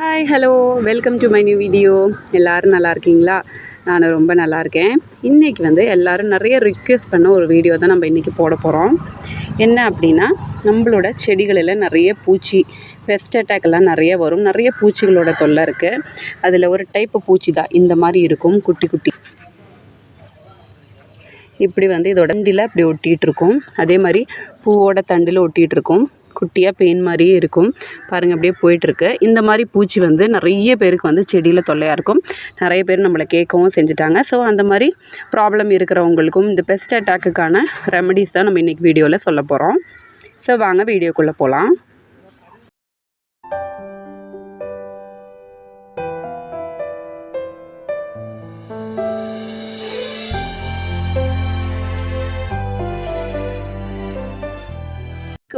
Hi hello welcome to my new video எல்லோரும் நல்லா இருக்கீங்களா? நான் ரொம்ப நல்லா இருக்கேன். இன்றைக்கி வந்து எல்லோரும் நிறைய ரிக்வெஸ்ட் பண்ண ஒரு வீடியோ தான் நம்ம இன்றைக்கி போட போகிறோம் என்ன அப்படின்னா நம்மளோட செடிகளில் நிறைய பூச்சி பெஸ்ட் அட்டாக்லாம் நிறைய வரும். நிறைய பூச்சிகளோட தொல்லை இருக்குது அதில் ஒரு டைப் பூச்சி தான். இந்த மாதிரி இருக்கும். குட்டி குட்டி. இப்படி வந்து இதோட தண்டில் அப்படி ஒட்டிகிட்டு இருக்கும். அதே மாதிரி பூவோட தண்டில் ஒட்டிகிட்டு இருக்கும். குட்டியாக பெயின் மாதிரியே இருக்கும். பாருங்கள் அப்படியே போயிட்டுருக்கு. இந்த மாதிரி பூச்சி வந்து நிறைய பேருக்கு வந்து செடியில் தொல்லையாக இருக்கும். நிறைய பேர் நம்மளை கேட்கவும் செஞ்சுட்டாங்க. ஸோ அந்த மாதிரி ப்ராப்ளம் இருக்கிறவங்களுக்கும் இந்த பெஸ்ட் அட்டாக்குக்கான ரெமடிஸ் தான் நம்ம இன்றைக்கி வீடியோவில் சொல்ல போகிறோம் ஸோ வாங்க வீடியோக்குள்ளே போகலாம்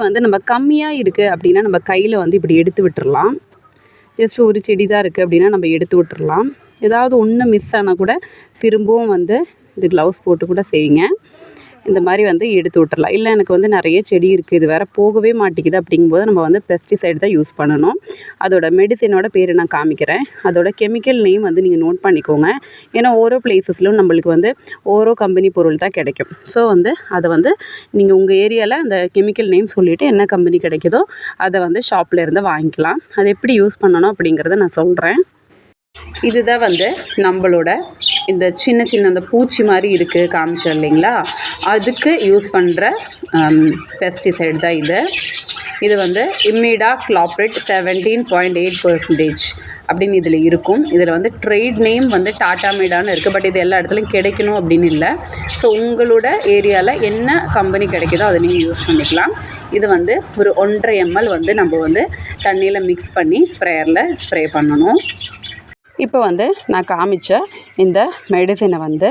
வந்து நம்ம கம்மியாக இருக்குது அப்படின்னா நம்ம கையில் வந்து இப்படி எடுத்து விட்டுறலாம். ஜஸ்ட் ஒரு செடி தான் இருக்குது அப்படின்னா நம்ம எடுத்து விட்டுறலாம். ஏதாவது ஒன்று மிஸ் ஆனால் கூட திரும்பவும் வந்து இது க்ளவுஸ் போட்டு கூட செய்யுங்க. இந்த மாதிரி வந்து எடுத்து விட்டுறலாம். இல்லை எனக்கு வந்து நிறைய செடி இருக்குது இது வேறு போகவே மாட்டேங்குது அப்படிங்கும்போது நம்ம வந்து பெஸ்டிசைடு தான் யூஸ் பண்ணணும். அதோட மெடிசினோட பேர் நான் காமிக்கிறேன். அதோட கெமிக்கல் நேம் வந்து நீங்கள் நோட் பண்ணிக்கோங்க. ஏன்னா ஓரோ பிளேசஸ்லையும் நம்மளுக்கு வந்து ஓரோ கம்பெனி பொருள் தான் கிடைக்கும். ஸோ வந்து அதை வந்து நீங்கள் உங்கள் ஏரியாவில் அந்த கெமிக்கல் நேம் சொல்லிவிட்டு என்ன கம்பெனி கிடைக்குதோ அதை வந்து ஷாப்பில் இருந்து வாங்கிக்கலாம். அதை எப்படி யூஸ் பண்ணணும் அப்படிங்கிறத நான் சொல்கிறேன் இதுதான் வந்து நம்மளோட இந்த சின்ன சின்ன அந்த பூச்சி மாதிரி இருக்குது காமிச்சோம் இல்லைங்களா? அதுக்கு யூஸ் பண்ணுற பெஸ்டிசைடு தான் இது. இது வந்து imidacloprid seventeen point eight percentage அப்படின்னு இதில் இருக்கும். இதில் வந்து ட்ரேட் நேம் வந்து டாட்டா மேடான்னு இருக்குது பட் இது எல்லா இடத்துலையும் கிடைக்கணும் அப்படின்னு இல்லை. ஸோ உங்களோட ஏரியாவில் என்ன கம்பெனி கிடைக்குதோ அதை நீங்கள் யூஸ் பண்ணிக்கலாம். இது வந்து ஒரு ஒன்றரை எம்எல் வந்து நம்ம வந்து தண்ணியில் மிக்ஸ் பண்ணி ஸ்ப்ரேயரில் ஸ்ப்ரே பண்ணணும். இப்போ வந்து நான் காமிச்ச இந்த மெடிசினை வந்து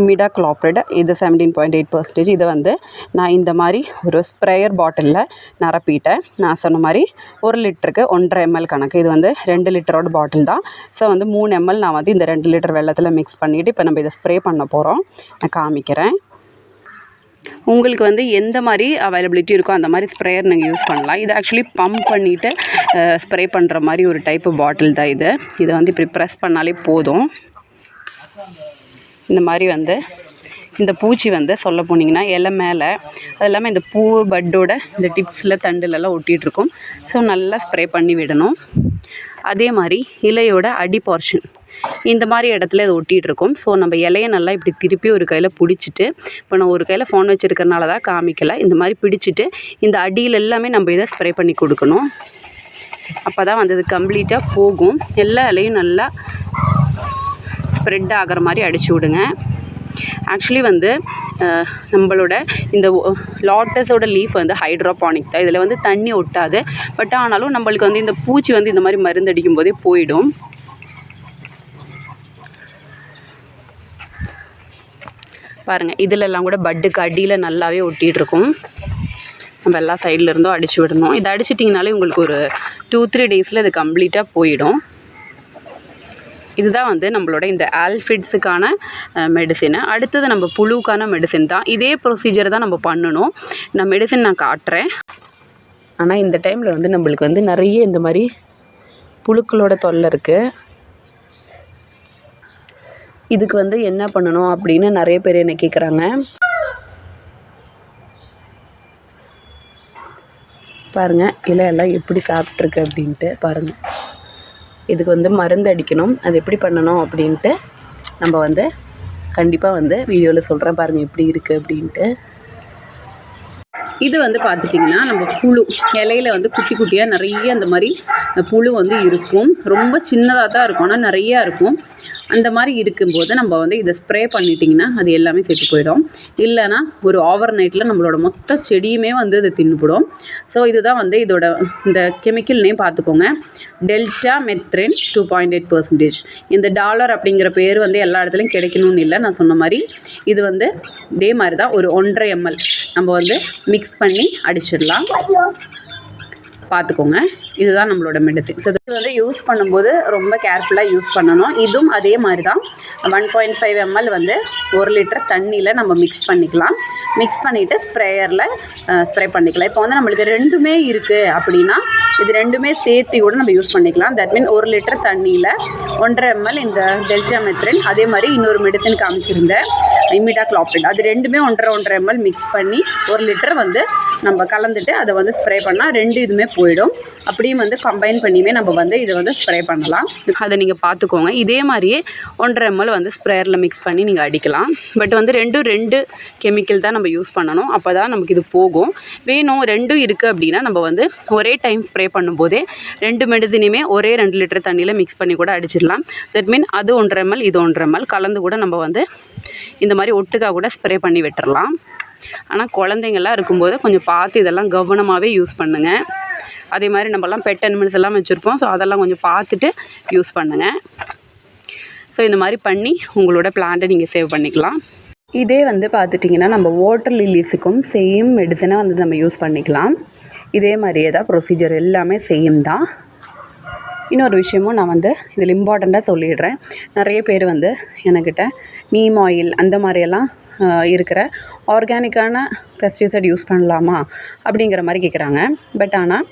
இமிடா குளோப்ரிட் இது செவன்டீன் பாயிண்ட் எயிட் பர்சன்டேஜ் இதை வந்து நான் இந்த மாதிரி ஒரு ஸ்ப்ரேயர் பாட்டிலில் நிரப்பிட்டேன். நான் சொன்ன மாதிரி ஒரு லிட்டருக்கு ஒன்றரை எம்எல் கணக்கு. இது வந்து ரெண்டு லிட்டரோட பாட்டில் தான். ஸோ வந்து மூணு எம்எல் நான் வந்து இந்த ரெண்டு லிட்டர் வெள்ளத்தில் மிக்ஸ் பண்ணிவிட்டு இப்போ நம்ம இதை ஸ்ப்ரே பண்ண போகிறோம் நான் காமிக்கிறேன். உங்களுக்கு வந்து எந்த மாதிரி அவைலபிலிட்டி இருக்கோ அந்த மாதிரி ஸ்ப்ரேயர் நீங்கள் யூஸ் பண்ணலாம். இது ஆக்சுவலி பம்ப் பண்ணிவிட்டு ஸ்ப்ரே பண்ணுற மாதிரி ஒரு டைப்பு பாட்டில் தான் இது. இதை வந்து இப்படி ப்ரெஸ் பண்ணாலே போதும். இந்த மாதிரி வந்து இந்த பூச்சி வந்து சொல்ல போனீங்கன்னா இலை மேலே அது இல்லாமல் இந்த பூ பட்டோட இந்த டிப்ஸில் தண்டுலலாம் ஒட்டிகிட்ருக்கும் ஸோ நல்லா ஸ்ப்ரே பண்ணி விடணும். அதே மாதிரி இலையோட அடி போர்ஷன் இந்த மாதிரி இடத்துல இது ஒட்டிகிட்டு இருக்கும் ஸோ நம்ம இலையை நல்லா இப்படி திருப்பி ஒரு கையில் பிடிச்சிட்டு இப்போ நான் ஒரு கையில் ஃபோன் வச்சுருக்கறனால தான் காமிக்கலை. இந்த மாதிரி பிடிச்சிட்டு இந்த அடியில் எல்லாமே நம்ம இதை ஸ்ப்ரே பண்ணி கொடுக்கணும். அப்போ தான் வந்து இது கம்ப்ளீட்டாக போகும். எல்லா இலையும் நல்லா ஸ்ப்ரெட் ஆகிற மாதிரி அடிச்சு விடுங்க. ஆக்சுவலி வந்து நம்மளோட இந்த லாட்டஸோட லீஃப் வந்து ஹைட்ரோபானிக் தான். இதில் வந்து தண்ணி ஒட்டாது. பட் ஆனாலும் நம்மளுக்கு வந்து இந்த பூச்சி வந்து இந்த மாதிரி மருந்து அடிக்கும் போதே போயிடும். பாருங்கள் இதிலெல்லாம் கூட பட்டுக்கு அடியில் நல்லாவே ஒட்டிகிட்டு இருக்கும் நம்ம எல்லா சைடில் இருந்தும் அடித்து விடணும். இதை அடிச்சிட்டிங்கனாலே உங்களுக்கு ஒரு டூ த்ரீ டேஸில் இது கம்ப்ளீட்டாக போயிடும். இதுதான் வந்து நம்மளோட இந்த ஆல்ஃபிட்ஸுக்கான மெடிசின் அடுத்தது நம்ம புழுக்கான மெடிசின் தான். இதே ப்ரொசீஜர் தான் நம்ம பண்ணணும். நான் மெடிசின் நான் காட்டுறேன். ஆனால் இந்த டைமில் வந்து நம்மளுக்கு வந்து நிறைய இந்த மாதிரி புழுக்களோட தொல்லை இருக்குது இதுக்கு வந்து என்ன பண்ணணும் அப்படின்னு நிறைய பேர் என்னை கேட்குறாங்க பாருங்கள் இலை எல்லாம் எப்படி சாப்பிட்ருக்கு அப்படின்ட்டு பாருங்கள் இதுக்கு வந்து மருந்து அடிக்கணும். அது எப்படி பண்ணணும் அப்படின்ட்டு நம்ம வந்து கண்டிப்பாக வந்து வீடியோவில் சொல்கிறேன் பாருங்கள் எப்படி இருக்குது அப்படின்ட்டு. இது வந்து பார்த்துட்டிங்கன்னா நம்ம புழு இலையில வந்து குட்டி குட்டியாக நிறைய அந்த மாதிரி புழு வந்து இருக்கும். ரொம்ப சின்னதாக தான் இருக்கும். ஆனால் நிறையா இருக்கும். அந்த மாதிரி இருக்கும்போது நம்ம வந்து இதை ஸ்ப்ரே பண்ணிட்டிங்கன்னா அது எல்லாமே செத்து போயிடும். இல்லைனா ஒரு ஓவர் நைட்டில் நம்மளோட மொத்த செடியுமே வந்து இது தின்னுபிடும். ஸோ இதுதான் வந்து இதோட இந்த கெமிக்கல் நேம் பார்த்துக்கோங்க. Deltamethrin two point eight percentage இந்த டாலர் அப்படிங்கிற பேர் வந்து எல்லா இடத்துலையும் கிடைக்கணும்னு இல்லை. நான் சொன்ன மாதிரி இது வந்து இதே மாதிரி தான் ஒரு ஒன்றரை எம்எல் நம்ம வந்து மிக்ஸ் பண்ணி அடிச்சிடலாம். பார்த்துக்கோங்க. இதுதான் நம்மளோட மெடிசின் ஸோ இது வந்து யூஸ் பண்ணும்போது ரொம்ப கேர்ஃபுல்லாக யூஸ் பண்ணணும். இதுவும் அதே மாதிரி தான் ஒன் பாயிண்ட் ஃபைவ் எம்எல் வந்து ஒரு லிட்டர் தண்ணியில் நம்ம மிக்ஸ் பண்ணிக்கலாம். மிக்ஸ் பண்ணிவிட்டு ஸ்ப்ரேயரில் ஸ்ப்ரே பண்ணிக்கலாம். இப்போ வந்து நம்மளுக்கு ரெண்டுமே இருக்குது அப்படின்னா இது ரெண்டுமே சேர்த்து கூட நம்ம யூஸ் பண்ணிக்கலாம். தட் மீன் ஒரு லிட்டர் தண்ணியில் ஒன்றரை எம்எல் இந்த டெல்டாமெத்ரின் அதே மாதிரி இன்னொரு மெடிசன் காமிச்சிருந்தேன். இமிடா கிளாப்ரிட் அது ரெண்டுமே ஒன்றரை ஒன்றரை எம்எல் மிக்ஸ் பண்ணி ஒரு லிட்டர் வந்து நம்ம கலந்துட்டு அதை வந்து ஸ்ப்ரே பண்ணால் ரெண்டு இதுவுமே போயிடும். அப்படியும் வந்து கம்பைன் பண்ணியுமே நம்ம வந்து இதை வந்து ஸ்ப்ரே பண்ணலாம். அதை நீங்கள் பார்த்துக்கோங்க. இதே மாதிரியே ஒன்றரை எம்எல் வந்து ஸ்ப்ரேயரில் மிக்ஸ் பண்ணி நீங்கள் அடிக்கலாம். பட் வந்து ரெண்டும் ரெண்டு கெமிக்கல் தான் நம்ம யூஸ் பண்ணணும். அப்போ தான் நமக்கு இது போகும். வேணும் ரெண்டும் இருக்குது அப்படின்னா நம்ம வந்து ஒரே டைம் ஸ்ப்ரே பண்ணும்போதே ரெண்டு மெடிசினையுமே ஒரே ரெண்டு லிட்டர் தண்ணியில் மிக்ஸ் பண்ணி கூட அடிச்சிடலாம். தட் மீன் அது ஒன்றரை எம்எல் இது ஒன்றரை எம்எல் கலந்து கூட நம்ம வந்து இந்த மாதிரி ஒட்டுக்கா கூட ஸ்ப்ரே பண்ணி விட்டுறலாம். ஆனால் குழந்தைங்கள்லாம் இருக்கும்போது கொஞ்சம் பார்த்து இதெல்லாம் கவனமாகவே யூஸ் பண்ணுங்கள் அதே மாதிரி நம்மலாம் பெட் அனிமல்ஸ் எல்லாம் வச்சுருப்போம். ஸோ அதெல்லாம் கொஞ்சம் பார்த்துட்டு யூஸ் பண்ணுங்கள் ஸோ இந்த மாதிரி பண்ணி உங்களோட பிளான்ட்டை நீங்கள் சேவ் பண்ணிக்கலாம். இதே வந்து பார்த்துட்டிங்கன்னா நம்ம வாட்டர் லில்லிஸுக்கும் சேம் மெடிசனை வந்து நம்ம யூஸ் பண்ணிக்கலாம். இதே மாதிரியே தான் ப்ரொசீஜர் எல்லாமே சேம் தான். இன்னொரு விஷயமும் நான் வந்து இதில் இம்பார்ட்டண்ட்டாக சொல்லிடுறேன். நிறைய பேர் வந்து என்கிட்ட நீம் ஆயில் அந்த மாதிரியெல்லாம் இருக்கிற ஆர்கானிக்கான பெஸ்டிசைட் யூஸ் பண்ணலாமா அப்படிங்கிற மாதிரி கேட்குறாங்க பட் ஆனால்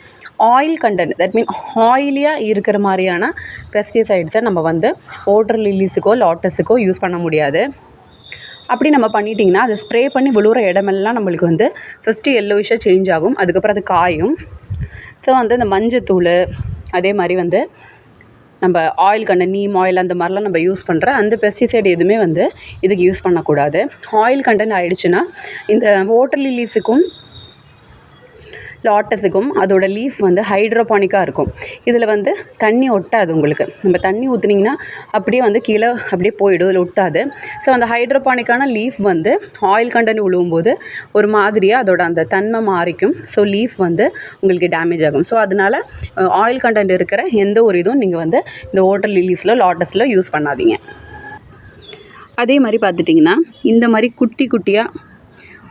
ஆயில் கண்டென்ட் தட் மீன் ஆயிலியாக இருக்கிற மாதிரியான பெஸ்டிசைட்ஸை நம்ம வந்து ஓட்டர் லில்லிஸுக்கோ லாட்டஸுக்கோ யூஸ் பண்ண முடியாது. அப்படி நம்ம பண்ணிட்டிங்கன்னா அதை ஸ்ப்ரே பண்ணி விழுகிற இடமெல்லாம் நம்மளுக்கு வந்து ஃபஸ்ட்டு எல்லோயிஷாக சேஞ்ச் ஆகும். அதுக்கப்புறம் அது காயும். ஸோ வந்து இந்த மஞ்சத்தூள் அதே மாதிரி வந்து நம்ம ஆயில் கண்ட நீம் ஆயில் அந்த மாதிரிலாம் நம்ம யூஸ் பண்ணுற அந்த பெஸ்டிசைடு எதுவுமே வந்து இதுக்கு யூஸ் பண்ணக்கூடாது. ஆயில் கண்டென்ட் ஆகிடுச்சுன்னா இந்த வாட்டர் லிலீஸுக்கும் லாட்டஸுக்கும் அதோட லீஃப் வந்து ஹைட்ரோபானிக்காக இருக்கும். இதில் வந்து தண்ணி ஒட்டாது உங்களுக்கு. நம்ம தண்ணி ஊற்றுனீங்கன்னா அப்படியே வந்து கீழே அப்படியே போயிடும் இதில் ஒட்டாது. ஸோ அந்த ஹைட்ரோபானிக்கான லீஃப் வந்து ஆயில் கண்டென்ட் விழுவும்போது ஒரு மாதிரியாக அதோட அந்த தன்மை மாறிக்கும். ஸோ லீஃப் வந்து உங்களுக்கு டேமேஜ் ஆகும். ஸோ அதனால் ஆயில் கண்டென்ட் இருக்கிற எந்த ஒரு இதுவும் நீங்கள் வந்து இந்த ஓட்டல் லில்லிஸில் லாட்டஸில் யூஸ் பண்ணாதீங்க. அதே மாதிரி பார்த்துட்டிங்கன்னா இந்த மாதிரி குட்டி குட்டியாக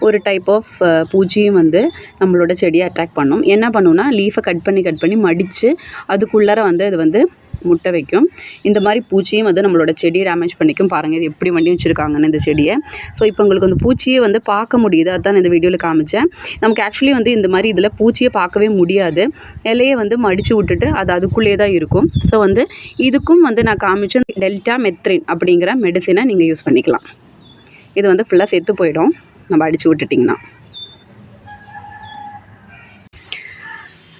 ஒரு டைப் ஆஃப் பூச்சியும் வந்து நம்மளோட செடியை அட்ராக்ட் பண்ணும். என்ன பண்ணுன்னா லீஃபை கட் பண்ணி கட் பண்ணி மடித்து அதுக்குள்ளார வந்து அது வந்து முட்டை வைக்கும். இந்த மாதிரி பூச்சியும் வந்து நம்மளோட செடியை டேமேஜ் பண்ணிக்கும். பாருங்கள் இது எப்படி வண்டி வச்சுருக்காங்கன்னு இந்த செடியை. ஸோ இப்போ உங்களுக்கு அந்த பூச்சியை வந்து பார்க்க முடியுது. அதான் இந்த வீடியோவில் காமிச்சேன். நமக்கு ஆக்சுவலி வந்து இந்த மாதிரி இதில் பூச்சியை பார்க்கவே முடியாது. இலையை வந்து மடித்து விட்டுட்டு அது அதுக்குள்ளேயே தான் இருக்கும். ஸோ வந்து இதுக்கும் வந்து நான் காமிச்சேன் டெல்டா மெத்ரின் அப்படிங்கிற மெடிசினை நீங்கள் யூஸ் பண்ணிக்கலாம். இது வந்து ஃபுல்லாக செத்து போயிடும். நம்ம அடித்து விட்டுட்டிங்கன்னா.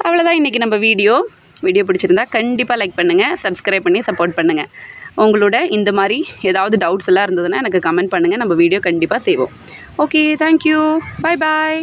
அவ்வளோதான் இன்றைக்கி நம்ம வீடியோ. வீடியோ பிடிச்சிருந்தா கண்டிப்பாக லைக் பண்ணுங்கள் சப்ஸ்கிரைப் பண்ணி சப்போர்ட் பண்ணுங்கள் உங்களோட இந்த மாதிரி ஏதாவது டவுட்ஸ் எல்லாம் இருந்ததுன்னா எனக்கு கமெண்ட் பண்ணுங்கள் நம்ம வீடியோ கண்டிப்பாக செய்வோம். ஓகே தேங்க்யூ பாய் பாய்